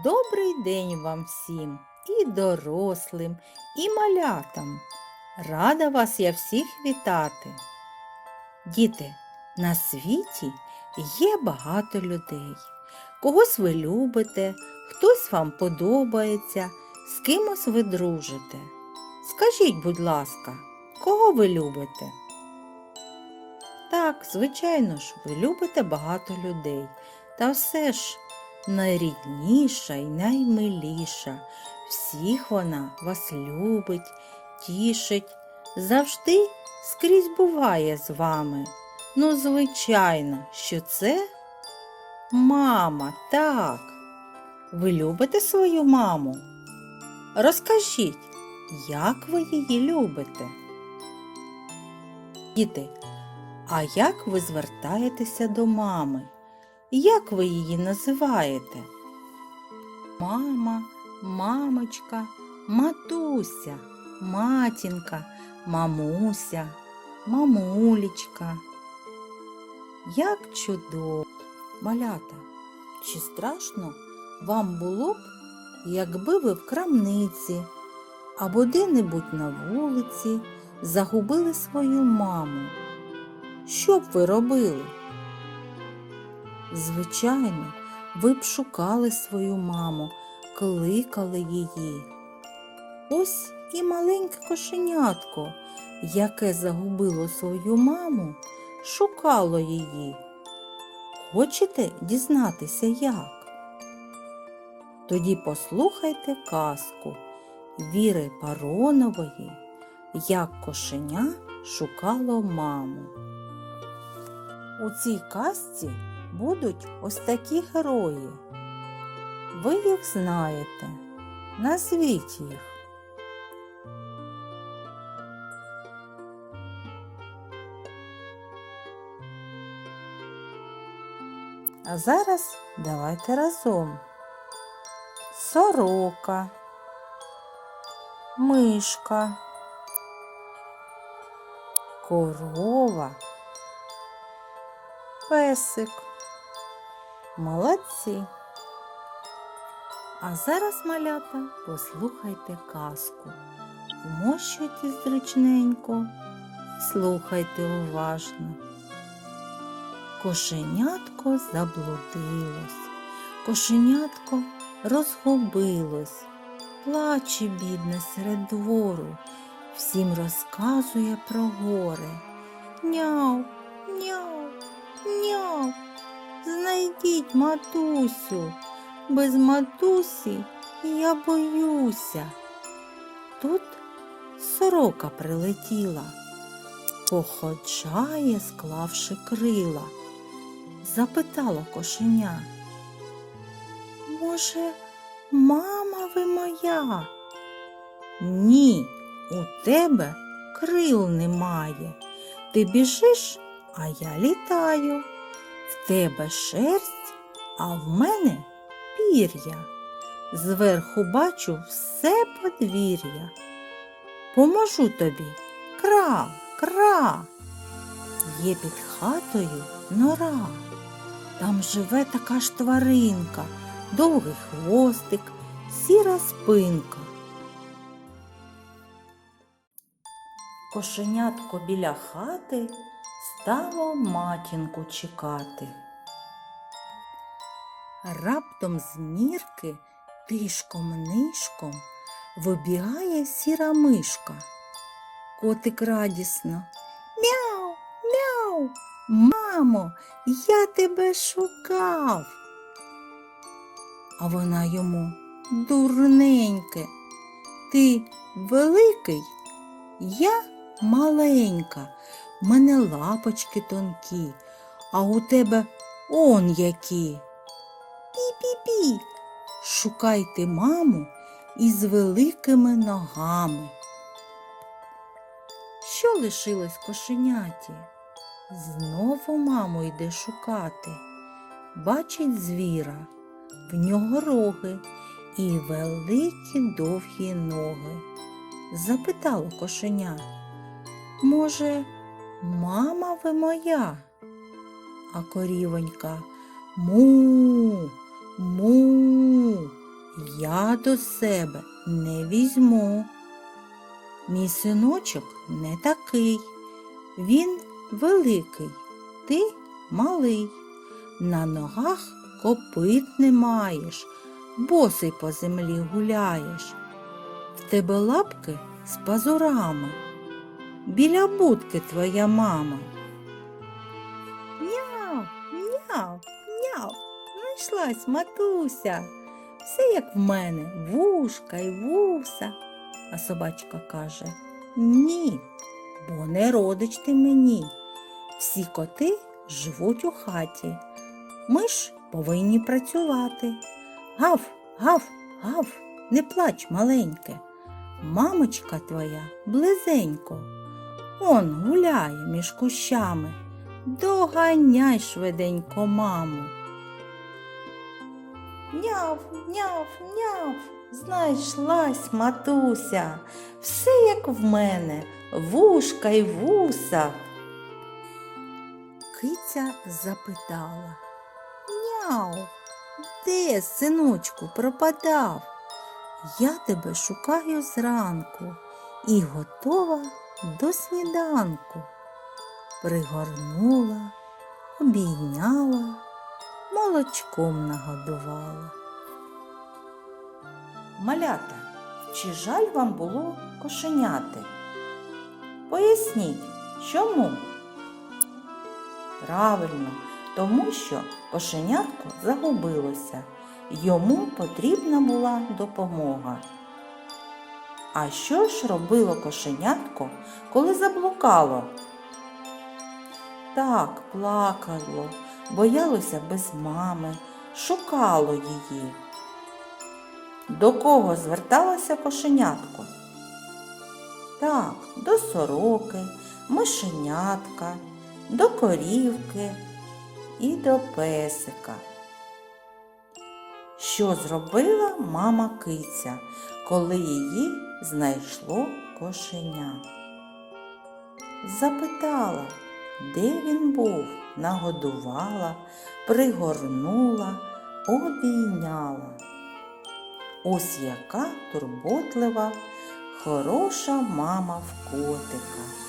Добрий день вам всім, і дорослим, і малятам. Рада вас я всіх вітати. Діти, на світі є багато людей. Когось ви любите, хтось вам подобається, з кимось ви дружите. Скажіть, будь ласка, кого ви любите? Так, звичайно ж, ви любите багато людей. Та все ж найрідніша і наймиліша. Всіх вона вас любить, тішить, завжди скрізь буває з вами. Ну, звичайно, що це мама, так. Ви любите свою маму? Розкажіть, як ви її любите? Діти, а як ви звертаєтеся до мами? Як ви її називаєте? Мама, мамочка, матуся, матінка, мамуся, мамулечка. Як чудово! Малята, чи страшно вам було б, якби ви в крамниці або де-небудь на вулиці загубили свою маму? Що б ви робили? Звичайно, ви б шукали свою маму, кликали її. Ось і маленьке кошенятко, яке загубило свою маму, шукало її. Хочете дізнатися як? Тоді послухайте казку Віри Паронової, як кошеня шукало маму. У цій казці будуть ось такі герої. Ви їх знаєте. Назвіть їх. А зараз давайте разом. Сорока, мишка, корова, песик. Молодці. А зараз, малята, послухайте казку. Вмощуйтесь зручненько, слухайте уважно. Кошенятко заблудилось, кошенятко розгубилось, плаче бідне серед двору, всім розказує про горе. Няу, няу, няу. Знайдіть матусю, без матусі я боюся. Тут сорока прилетіла, походжає, склавши крила, запитала кошеня. Може, мама ви моя? Ні, у тебе крил немає. Ти біжиш, а я літаю. В тебе шерсть, а в мене пір'я. Зверху бачу все подвір'я. Поможу тобі, кра, кра. Є під хатою нора. Там живе така ж тваринка, довгий хвостик, сіра спинка. Кошенятко біля хати стало матінку чекати. Раптом з нірки тишком нишком вибігає сіра мишка. Котик радісно. Мяу, мяу, мамо, я тебе шукав. А вона йому дурненьке. Ти великий, я маленька, в мене лапочки тонкі, а у тебе он які. Пі-пі-пі. Шукайте маму із великими ногами. Що лишилось кошеняті? Знову маму йде шукати. Бачить звіра, в нього роги і великі довгі ноги. Запитало кошеня. Може, мама ви моя? А корівонька му, му. я до себе не візьму. Мій синочок не такий, він великий, ти малий. На ногах копит не маєш, босий по землі гуляєш. В тебе лапки з пазурами. Біля будки твоя мама. Няв, няв, няв, знайшлась матуся. Все як в мене, вушка й вуса. А собачка каже Ні, бо не родич ти мені. Всі коти живуть у хаті. Ми ж повинні працювати. Гав, гав, гав, не плач, маленьке. Мамочка твоя близенько. Он гуляє між кущами. Доганяй швиденько, маму. Няв, няв, няв, знайшлась матуся, все як в мене, вушка й вуса. Киця запитала Няв, де, синочку, пропадав? Я тебе шукаю зранку і готова до сніданку. Пригорнула, обійняла, молочком нагодувала. Малята, чи жаль вам було кошеняти? Поясніть, чому? Правильно, тому що кошенятко загубилося, йому потрібна була допомога. А що ж робило кошенятко, коли заблукало? Так, плакало, боялося без мами, шукало її. До кого зверталося кошенятко? Так, до сороки, мишенятка, до корівки і до песика. Що зробила мама киця, коли її знайшло кошеня? Запитала, де він був, нагодувала, пригорнула, обійняла. Ось яка турботлива, хороша мама в котика.